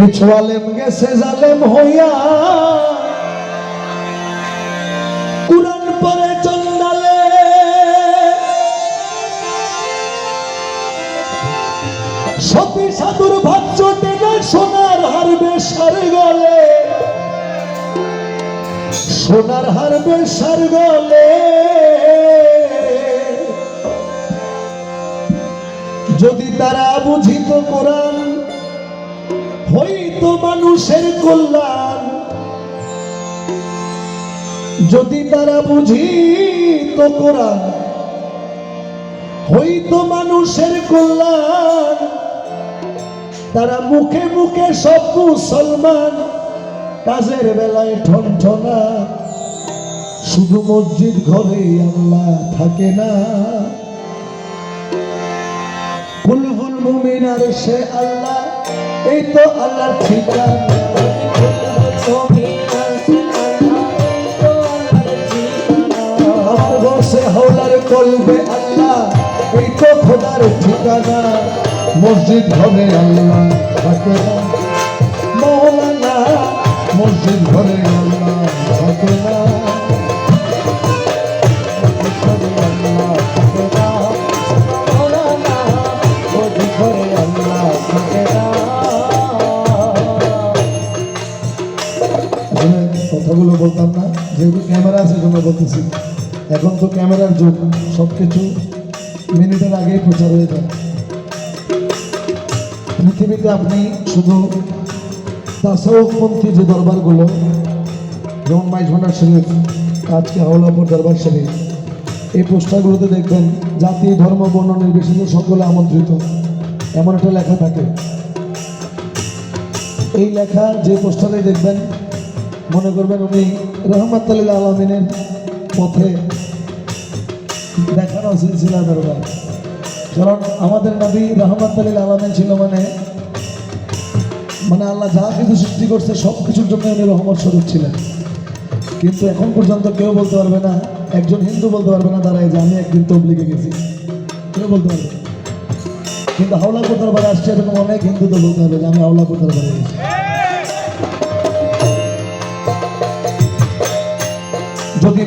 কিছু আলেম গেছে, জালেম হইয়া। কুরআন পরে চন্দালে। সতী সাধুর ভাজ্য টেনে সোনার হারবে সার গলে। সোনার হারবে সার গলে। যদি তারা বুঝিত কোরআন হইতো মানুষের কল্যাণ। যদি তারা বুঝিত কোরআন হইতো মানুষের কল্যাণ। তারা মুখে মুখে সব মুসলমান, কাজের বেলায় ঠনঠনা। শুধু মসজিদ ঘরে আল্লাহ থাকে না। বুলবুল মুমিনার সে আল্লাহ এই তো আল্লাহর ঠিকানা। বসে হলার কলবে আল্লাহ, এই তো খোদার ঠিকানা। মসজিদ ঘরে আল্লাহ মৌলানা, মসজিদ ঘরে আল্লাহ। আসলে কথাগুলো বলতাম না, যেহেতু ক্যামেরা আছে জন্য বলতেছি। এখন তো ক্যামেরার যুগ সব কিছু মিনিটের আগেই প্রচার হয়ে যায়। পৃথিবীতে আপনি শুধু তাসাউপন্থী যে দরবারগুলো, যেমন মাইজভান্ডার শরীফ আজকে হাওলাপুর দরবার শরীফ, এই পোস্টারগুলোতে দেখবেন জাতি, ধর্ম, বর্ণ নির্বিশেষে সকলে আমন্ত্রিত। এমন একটা লেখা থাকে। এই লেখা যে পোস্টারে দেখবেন মনে করবেন উনি রহমত আলমিনের পথে দেখানো সিলসিলা দরবার। কারণ আমাদের নবী রহমত আলমিন ছিল মানে মানে আল্লাহ যা কিছু সৃষ্টি করছে সব কিছুর জন্য উনি রহমত স্বরূপ ছিলেন। কিন্তু এখন পর্যন্ত কেউ বলতে পারবে না, একজন হিন্দু বলতে পারবে না, দাঁড়ায় যে আমি একদিন তবলিগে গেছি। কেউ বলতে পারবে কিন্তু হাওলা হাওলাপুর দরবারে আসছে এরকম অনেক হিন্দু তো বলতে হবে যে আমি হাওলাপুর দরবারে গেছি।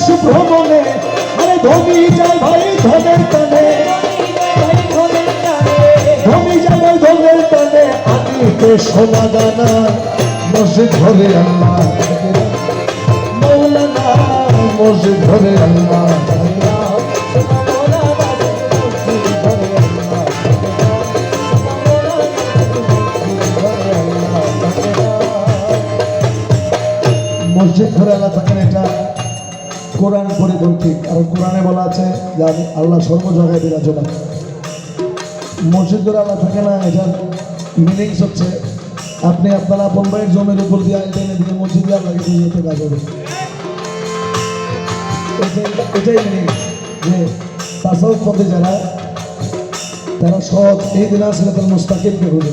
দেশ ভ্রমণে আরে ধমি যায় ভাই ধনের টানে। ধমি যায় ভাই ধনের টানে। আদিতে সোনা দানা, মসজিদ ঘরে আল্লাহ। মৌলানা মসজিদ ঘরে আল্লাহ। কোরআন পরিপন্থী আর কোরআনে বলা আছে যে আমি আল্লাহ সর্ব জায়গায় বিরাজমান। মসজিদ আল্লাহ থাকে না, এটার মিনিংস হচ্ছে আপনি আপনার আপন ভাইয়ের জমির উপর দিয়ে আইন আইতেন এদিকে মসজিদে আল্লাহকে দিয়ে যেতে কাজ হবে। এটাই- এটাই মিনিং যে তাসাউফ পথে যারা, তারা সৎ, এই দিন আসলে তার মুস্তাকিমকে খুঁজে।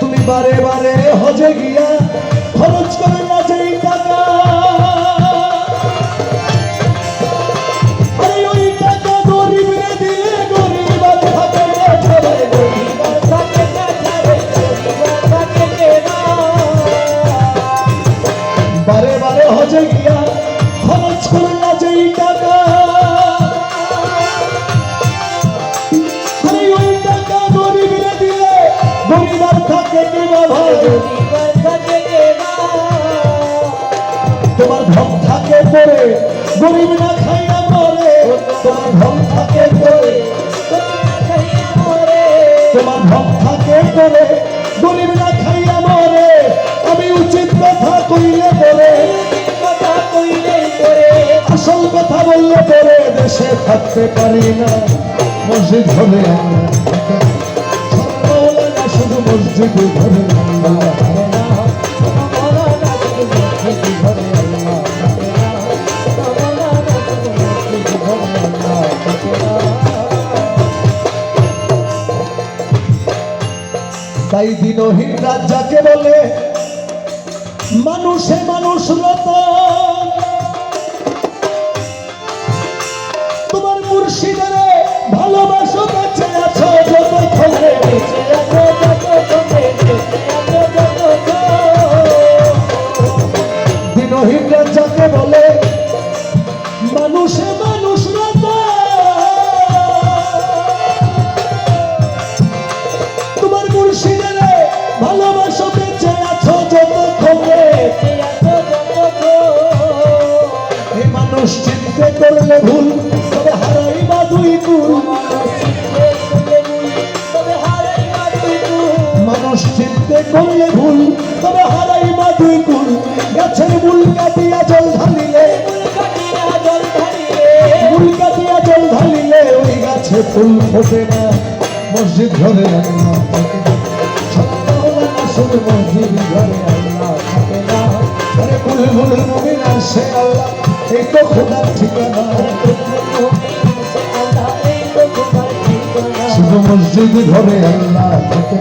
তুমি বারে বারে হজে গিয়া খরচ করে না যেই টাকা। থাকে। বারে বারে হজে গিয়া খরচ করে না যেই টাকা। আরে ওই টাকা ভক্তাকে পরে গরিব না খাইয়া পরে তোমার ভক্তাকে পরে তোমার ভক্তাকে পরে গরিব না খাইয়া মরে। আমি উচিত কথা কইলে পরে কথা কইলে পরে আসল কথা বললে পরে দেশে থাকতে পারি না। মসজিদ হলে শুধু মসজিদে ঘরে আমরা। তাই দিনহীন রাত যাকে বলে, মানুষে মানুষ রত। তোমার মুর্শিদের ভালোবাসো, বেঁচে আছো যতক্ষণ বেঁচে দিনহীন রাত যাকে বলে, মানুষে মানুষ চিনতে করলে ভুল, তবে হারাই বা দুই কুল মানুষ চিনতে করলে ভুল, তবে হারাই বা দুই কুল গাছের মূল কাটিয়া জল ঢালিলে, মূল কাটিয়া জল ঢালিলে ওই গাছে ফুল ফোটে না। মসজিদ ঘরে আল্লাহ থাকে না। শুধু মসজিদ ঘরে আল্লাহ থাকে কুল ভুল মুমিন এই তো খোদার ঠিকানা শুধু মসজিদ ঘরে আল্লাহ থাকে।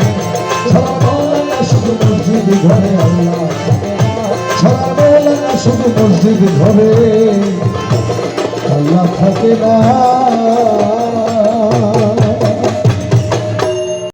সারা মৌলানা শুধু মসজিদ ঘরে আল্লাহ সারা মৌলানা শুধু মসজিদ ঘরে আল্লাহ থাকে না।